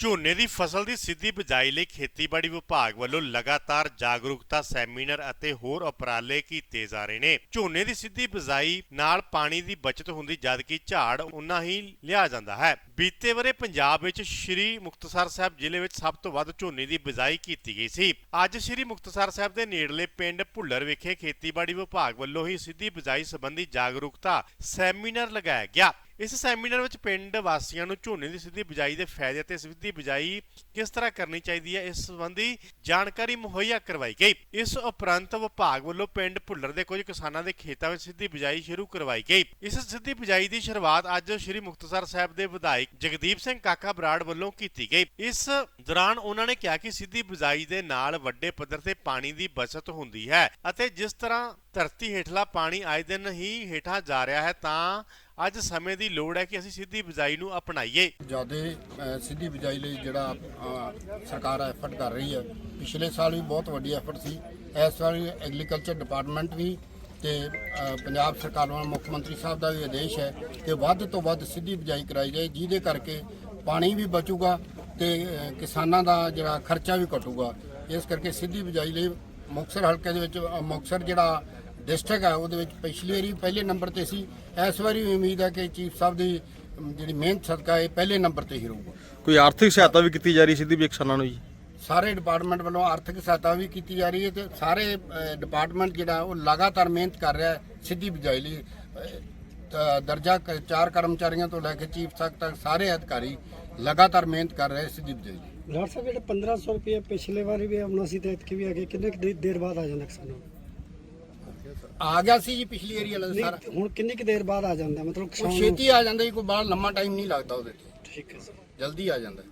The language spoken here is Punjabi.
ਝੋਨੇ ਦੀ ਫਸਲ ਦੀ ਸਿੱਧੀ ਬਿਜਾਈ ਲਈ ਖੇਤੀਬਾੜੀ ਵਿਭਾਗ ਵੱਲੋਂ ਲਗਾਤਾਰ ਜਾਗਰੂਕਤਾ ਸੈਮੀਨਾਰ ਅਤੇ ਹੋਰ ਉਪਰਾਲੇ ਕੀਤੇ ਜਾ ਰਹੇ ਨੇ। ਝੋਨੇ ਦੀ ਸਿੱਧੀ ਬਿਜਾਈ ਨਾਲ ਪਾਣੀ ਦੀ ਬਚਤ ਹੁੰਦੀ ਜਦਕਿ ਝਾੜ ਉਨਾ ਹੀ ਲਿਆ ਜਾਂਦਾ ਹੈ। ਬੀਤੇ ਵਰੇ ਪੰਜਾਬ ਵਿੱਚ ਸ਼੍ਰੀ ਮੁਕਤਸਰ ਸਾਹਿਬ ਜ਼ਿਲ੍ਹੇ ਵਿੱਚ ਸਭ ਤੋਂ ਵੱਧ ਝੋਨੇ ਦੀ ਬਿਜਾਈ ਕੀਤੀ ਗਈ ਸੀ। ਅੱਜ ਸ਼੍ਰੀ ਮੁਕਤਸਰ ਸਾਹਿਬ ਦੇ ਨੇੜਲੇ ਪਿੰਡ ਭੁੱਲਰ ਵਿਖੇ ਖੇਤੀਬਾੜੀ ਵਿਭਾਗ ਵੱਲੋਂ ਹੀ ਸਿੱਧੀ ਬਿਜਾਈ ਸੰਬੰਧੀ ਜਾਗਰੂਕਤਾ ਸੈਮੀਨਾਰ ਲਗਾਇਆ ਗਿਆ। ਇਸ ਸੈਮੀਨਾਰ ਵਿੱਚ ਪਿੰਡ ਵਾਸੀਆਂ ਨੂੰ ਝੋਨੇ ਦੀ ਸਿੱਧੀ ਬਿਜਾਈ ਦੇ ਫਾਇਦੇ ਅਤੇ ਸਿੱਧੀ ਬਿਜਾਈ ਕਿਸ ਤਰ੍ਹਾਂ ਕਰਨੀ ਚਾਹੀਦੀ ਹੈ, ਇਸ ਸੰਬੰਧੀ ਜਾਣਕਾਰੀ ਮੁਹੱਈਆ ਕਰਵਾਈ ਗਈ। ਇਸ ਉਪਰੰਤ ਵਿਭਾਗ ਵੱਲੋਂ ਪਿੰਡ ਭੁੱਲਰ ਦੇ ਕੁਝ ਕਿਸਾਨਾਂ ਦੇ ਖੇਤਾਂ ਵਿੱਚ ਸਿੱਧੀ ਬਿਜਾਈ ਸ਼ੁਰੂ ਕਰਵਾਈ ਗਈ। ਇਸ ਸਿੱਧੀ ਬਿਜਾਈ ਦੀ ਸ਼ੁਰੂਆਤ ਅੱਜ ਸ੍ਰੀ ਮੁਕਤਸਰ ਸਾਹਿਬ ਦੇ ਵਿਧਾਇਕ ਜਗਦੀਪ ਸਿੰਘ ਕਾਕਾ ਬਰਾੜ ਵੱਲੋਂ ਕੀਤੀ ਗਈ। ਇਸ ਦੌਰਾਨ ਉਹਨਾਂ ਨੇ ਕਿਹਾ ਕਿ ਸਿੱਧੀ ਬਿਜਾਈ ਦੇ ਨਾਲ ਵੱਡੇ ਪੱਧਰ ਤੇ ਪਾਣੀ ਦੀ ਬਚਤ ਹੁੰਦੀ ਹੈ ਅਤੇ ਜਿਸ ਤਰ੍ਹਾਂ ਧਰਤੀ ਹੇਠਲਾ ਪਾਣੀ ਆਏ ਦਿਨ ਹੀ ਹੇਠਾਂ ਜਾ ਰਿਹਾ ਹੈ, ਤਾਂ ਅੱਜ ਸਮੇਂ ਦੀ ਲੋੜ ਹੈ ਕਿ ਅਸੀਂ ਸਿੱਧੀ ਬਿਜਾਈ ਨੂੰ ਅਪਣਾਈਏ। ਜ਼ਿਆਦਾ ਸਿੱਧੀ ਬਿਜਾਈ ਲਈ ਜਿਹੜਾ ਸਰਕਾਰ ਐਫਰਟ ਕਰ ਰਹੀ ਹੈ। ਪਿਛਲੇ ਸਾਲ ਵੀ ਬਹੁਤ ਵੱਡੀ ਐਫਰਟ ਸੀ। ਇਸ ਵਾਰ ਐਗਰੀਕਲਚਰ ਡਿਪਾਰਟਮੈਂਟ ਵੀ ਤੇ ਪੰਜਾਬ ਸਰਕਾਰ ਵੱਲੋਂ ਮੁੱਖ ਮੰਤਰੀ ਸਾਹਿਬ ਦਾ ਵੀ ਆਦੇਸ਼ ਹੈ ਕਿ ਵੱਧ ਤੋਂ ਵੱਧ ਸਿੱਧੀ ਬਿਜਾਈ ਕਰਾਈ ਜਾਏ ਜਿਹਦੇ ਕਰਕੇ ਪਾਣੀ ਵੀ ਬਚੂਗਾ ਤੇ ਕਿਸਾਨਾਂ ਦਾ ਜਿਹੜਾ ਖਰਚਾ ਵੀ ਘਟੂਗਾ। ਇਸ ਕਰਕੇ ਸਿੱਧੀ ਬਿਜਾਈ ਲਈ ਮੁਕਤਸਰ ਹਲਕੇ ਦੇ ਵਿੱਚ ਅ, ਮੁਕਤਸਰ ਜਿਹੜਾ ਡਿਸਟ੍ਰਿਕਟ ਹੈ ਉਹਦੇ ਵਿੱਚ ਪਿਛਲੀ ਵਾਰੀ ਪਹਿਲੇ ਨੰਬਰ ਤੇ ਸੀ। ਇਸ ਵਾਰੀ ਵੀ ਉਮੀਦ ਹੈ ਕਿ ਚੀਫ ਸਾਹਿਬ ਦੀ ਜਿਹੜੀ ਮਿਹਨਤ ਸਦਕਾ ਇਹ ਪਹਿਲੇ ਨੰਬਰ ਤੇ ਹੀ ਰਹੂਗਾ। ਕੋਈ ਆਰਥਿਕ ਸਹਾਇਤਾ ਵੀ ਕੀਤੀ ਜਾ ਰਹੀ ਸਿੱਧੀ ਵੀ ਕਿਸਾਨਾਂ ਨੂੰ ਜੀ? ਸਾਰੇ ਡਿਪਾਰਟਮੈਂਟ ਵੱਲੋਂ ਆਰਥਿਕ ਸਹਾਇਤਾ ਵੀ ਕੀਤੀ ਜਾ ਰਹੀ ਹੈ ਤੇ ਸਾਰੇ ਡਿਪਾਰਟਮੈਂਟ ਜਿਹੜਾ ਉਹ ਲਗਾਤਾਰ ਮਿਹਨਤ ਕਰ ਰਿਹਾ ਹੈ ਸਿੱਧੀ ਬਿਜਾਈ ਲਈ। ਦਰਜਾ ਚਾਰ ਕਰਮਚਾਰੀਆਂ ਤੋਂ ਲੈ ਕੇ ਚੀਫ ਤੱਕ ਤੱਕ ਸਾਰੇ ਅਧਿਕਾਰੀ ਲਗਾਤਾਰ ਮਿਹਨਤ ਕਰ ਰਹੇ ਸਿੱਧੀ ਬਿਜਾਈ ਲਈ। ਡਾਕਟਰ ਸਾਹਿਬ ਜਿਹੜੇ 1500 ਰੁਪਏ ਪਿਛਲੇ ਵਾਰੀ ਵੀ ਆਉਣਾ ਸੀ ਤੇ ਇਤਕੀ ਵੀ ਆ ਗਏ ਕਿੰਨੇ ਦੇਰ ਬਾਅਦ ਆ ਜਾਂਦਾ ਕਿਸਾਨਾਂ ਨੂੰ? ਆ ਗਿਆ ਸੀ ਜੀ ਪਿਛਲੀ ਏਰੀ ਵਾਲਾ ਸਾਰਾ। ਨਹੀਂ, ਹੁਣ ਕਿੰਨੀ ਕੁ ਦੇਰ ਬਾਅਦ ਆ ਜਾਂਦਾ? ਮਤਲਬ ਉਹ ਕਿਸਾਨ ਨੂੰ? ਛੇਤੀ ਆ ਜਾਂਦਾ ਜੀ ਕੋਈ ਬਾਹਰ ਲੰਮਾ ਟਾਈਮ ਨਹੀਂ ਲੱਗਦਾ ਉਹਦੇ ਤੇ। ਠੀਕ ਹੈ ਸਰ। ਜਲਦੀ ਆ ਜਾਂਦਾ।